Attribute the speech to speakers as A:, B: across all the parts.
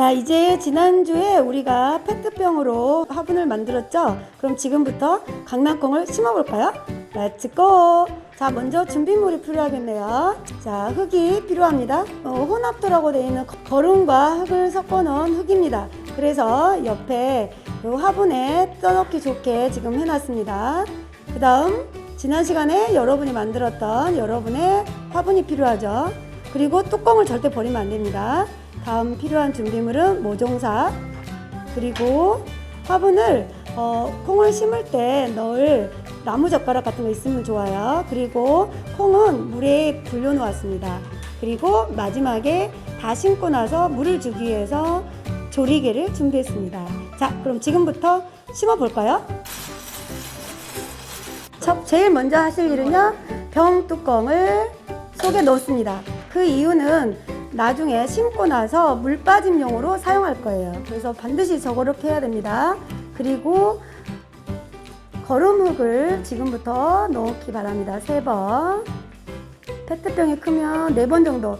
A: 자, 이제 지난주에 우리가 페트병으로 화분을 만들었죠? 그럼 지금부터 강낭콩을 심어볼까요? 렛츠 고! 자, 먼저 준비물이 필요하겠네요. 자, 흙이 필요합니다. 어, 혼합도라고 되어 있는 거름과 흙을 섞어 놓은 흙입니다. 그래서 옆에 이 화분에 떠넣기 좋게 지금 해놨습니다. 그 다음, 지난 시간에 여러분이 만들었던 여러분의 화분이 필요하죠. 그리고 뚜껑을 절대 버리면 안 됩니다. 다음 필요한 준비물은 모종사 그리고 화분을 어, 콩을 심을 때 넣을 나무 젓가락 같은 거 있으면 좋아요. 그리고 콩은 물에 불려 놓았습니다. 그리고 마지막에 다 심고 나서 물을 주기 위해서 조리개를 준비했습니다. 자, 그럼 지금부터 심어 볼까요? 첫 제일 먼저 하실 일은요. 병 뚜껑을 속에 넣습니다. 그 이유는 나중에 심고 나서 물 빠짐용으로 사용할 거예요. 그래서 반드시 저거를 해야 됩니다. 그리고 거름흙을 지금부터 넣기 바랍니다. 세 번. 페트병이 크면 네 번 정도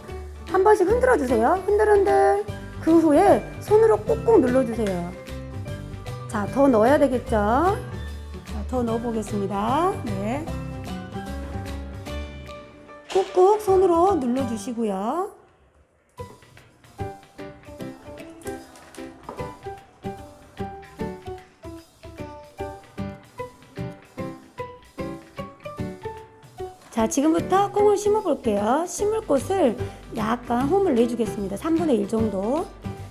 A: 한 번씩 흔들어 주세요. 흔들흔들. 그 후에 손으로 꾹꾹 눌러 주세요. 자, 더 넣어야 되겠죠? 자, 더 넣어 보겠습니다. 네. 꾹꾹 손으로 눌러 주시고요. 자, 지금부터 콩을 심어 볼게요. 심을 곳을 약간 홈을 내주겠습니다. 3분의 1 정도.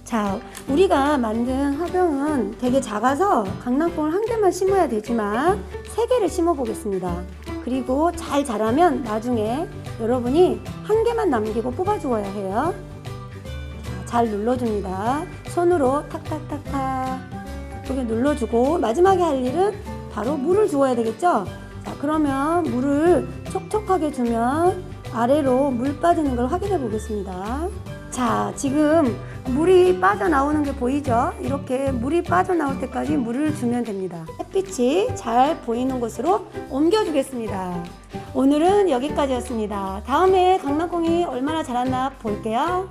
A: 자, 우리가 만든 화병은 되게 작아서 강낭콩을 한 개만 심어야 되지만 세 개를 심어 보겠습니다. 그리고 잘 자라면 나중에 여러분이 한 개만 남기고 뽑아 주어야 해요. 자, 잘 눌러줍니다. 손으로 탁탁탁탁 예쁘게 눌러주고 마지막에 할 일은 바로 물을 주어야 되겠죠? 자, 그러면 물을 촉촉하게 주면 아래로 물 빠지는 걸 확인해 보겠습니다. 자, 지금 물이 빠져나오는 게 보이죠? 이렇게 물이 빠져나올 때까지 물을 주면 됩니다. 햇빛이 잘 보이는 곳으로 옮겨주겠습니다. 오늘은 여기까지였습니다. 다음에 강낭콩이 얼마나 자랐나 볼게요.